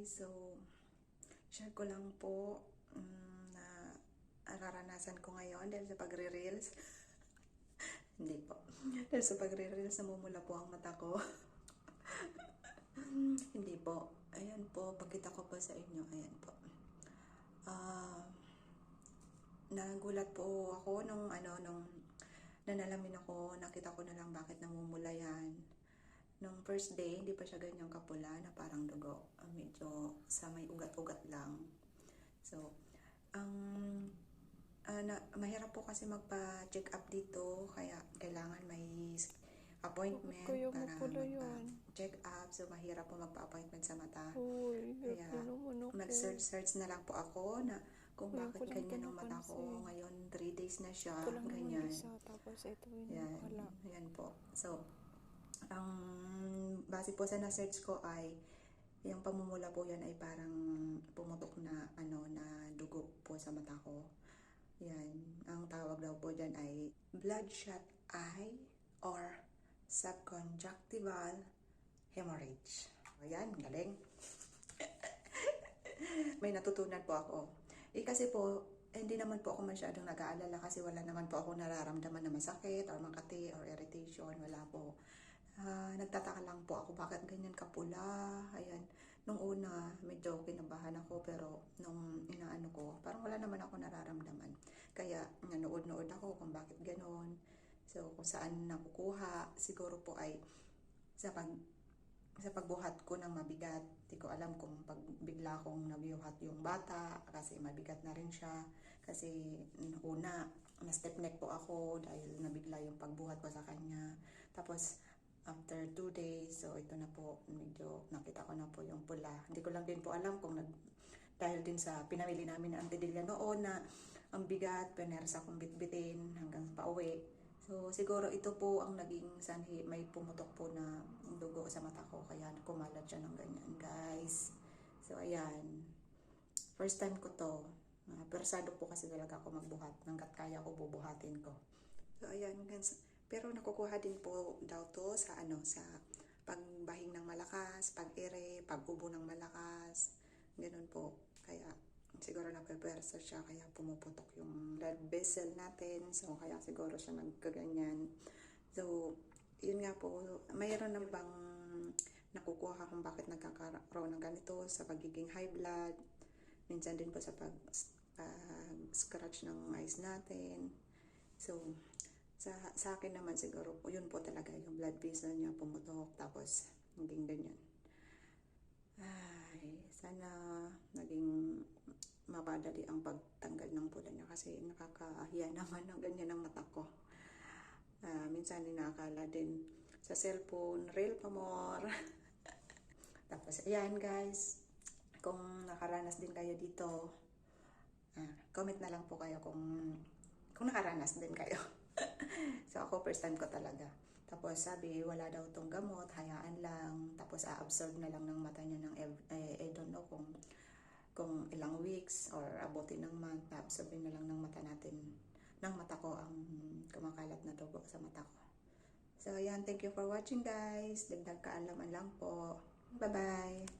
guys. So, share ko lang po mm, na nararanasan ko ngayon dahil sa pagre-reels. Hindi po. Dahil sa pagre-reels, namumula po ang mata ko. Hindi po. Ayan po, pakita ko po sa inyo. Ayan po. Ah, nagulat po ako nung ano, nung nanalamin ako, nakita ko na lang bakit namumula yan. Nung first day, hindi pa siya ganyang kapula na parang dugo. Ah, medyo sa may ugat-ugat lang. So, ang ah, na, mahirap po kasi magpa-check up dito, kaya kailangan may appointment kaya para magpa-check up. So, mahirap po magpa-appointment sa mata. Uy, Kaya. Mag-search-search na lang po ako na kung bakit ganyan ang mata ko. Ngayon, 3 days na siya. Ganyan. isa, tapos ito yun Yan. Yan po. So, ang base po sa na-search ko ay yung pamumula po yan ay parang pumutok na ano na dugo po sa mata ko. Yan. Ang tawag daw po dyan ay bloodshot eye or subconjunctival hemorrhage. Ayan, galing. May natutunan po ako. Eh kasi po, hindi naman po ako masyadong nag-aalala kasi wala naman po ako nararamdaman na masakit or makati or irritation. Wala po. Ah, nagtataka lang po ako bakit ganyan kapula. Ayan. Nung una, medyo kinabahan ako pero nung inaano ko, parang wala naman ako nararamdaman. Kaya nanood-nood ako kung bakit ganon. So, kung saan nakukuha, siguro po ay sa pag sa pagbuhat ko ng mabigat, di ko alam kung pag bigla kong nabiuhat yung bata kasi mabigat na rin siya. Kasi una, na step neck po ako dahil nabigla yung pagbuhat ko sa kanya. Tapos after two days, so ito na po, medyo nakita ko na po yung pula. Hindi ko lang din po alam kung nag, dahil din sa pinamili namin ng antidilya noon na ang bigat, pinersa akong bitbitin hanggang pauwi. So, siguro ito po ang naging sanhi. May pumutok po na dugo sa mata ko. Kaya kumalat siya ng ganyan, guys. So, ayan. First time ko to. Uh, persado po kasi talaga ako magbuhat. Hanggat kaya ko, bubuhatin ko. So, ayan, guys. Pero nakukuha din po daw to sa ano, sa pagbahing ng malakas, pag-ere, pag-ubo ng malakas. Ganun po. Kaya, siguro napepersa siya kaya pumuputok yung blood vessel natin so kaya siguro siya nagkaganyan so yun nga po mayroon na bang nakukuha kung bakit nagkakaroon ng ganito sa pagiging high blood minsan din po sa pag, pag scratch ng eyes natin so sa, sa akin naman siguro po yun po talaga yung blood vessel niya pumutok tapos naging ganyan ay, sana naging mapadali ang pagtanggal ng pula niya kasi nakakahiya naman ng ganyan ang mata ko. Ah, minsan inaakala din sa cellphone, real pa more. Tapos, ayan guys, kung nakaranas din kayo dito, ah, comment na lang po kayo kung, kung nakaranas din kayo. so, ako first time ko talaga. Tapos sabi, wala daw tong gamot, hayaan lang. Tapos a-absorb na lang ng mata niya ng, eh, I don't know kung, kung ilang weeks or abutin ng month, a-absorbin na lang ng mata natin, ng mata ko ang kumakalat na dugo sa mata ko. So, ayan, thank you for watching guys. Dagdag kaalaman lang po. Bye-bye!